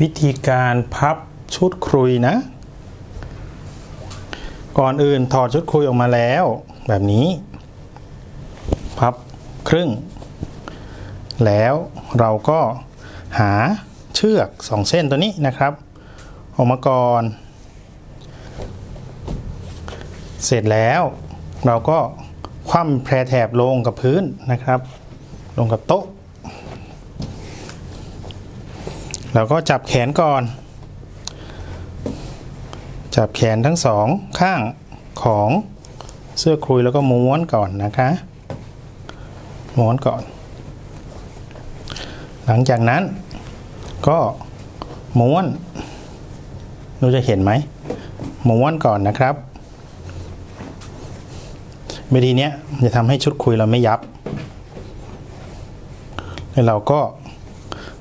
วิธีการพับชุดครุยนะ ก่อนอื่นถอดชุดครุยออกมาแล้ว แบบนี้ พับครึ่ง แล้วเราก็หาเชือกสองเส้นตัวนี้นะครับ ออกมาก่อน เสร็จแล้วเราก็คว่ำแพรแถบลงกับพื้นนะครับ ลงกับโต๊ะ แล้วก็จับแขนก่อน จับแขนทั้งสองข้างของเสื้อคลุยแล้วก็ม้วนก่อนนะคะม้วนก่อน หลังจากนั้นก็ม้วนเราจะเห็นไหมม้วนก่อนนะครับวิธีนี้จะทำให้ชุดคุยเราไม่ยับ แล้วเราก็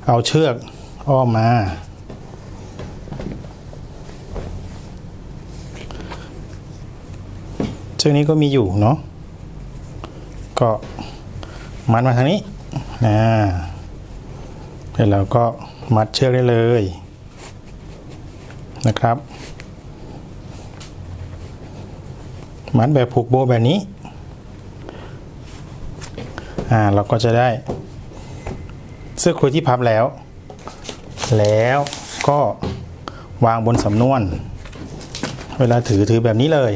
เอาเชือก อ้อมมาเชือกนี้ก็มีอยู่เนาะ ก็มัดมาทางนี้นะแล้วเราก็มัดเชือกได้เลย นะครับ มัดแบบผูกโบแบบนี้ อ่าเราก็จะได้เสื้อคลุยที่พับแล้ว แล้วก็วางบนสำนวน เวลาถือถือแบบนี้เลย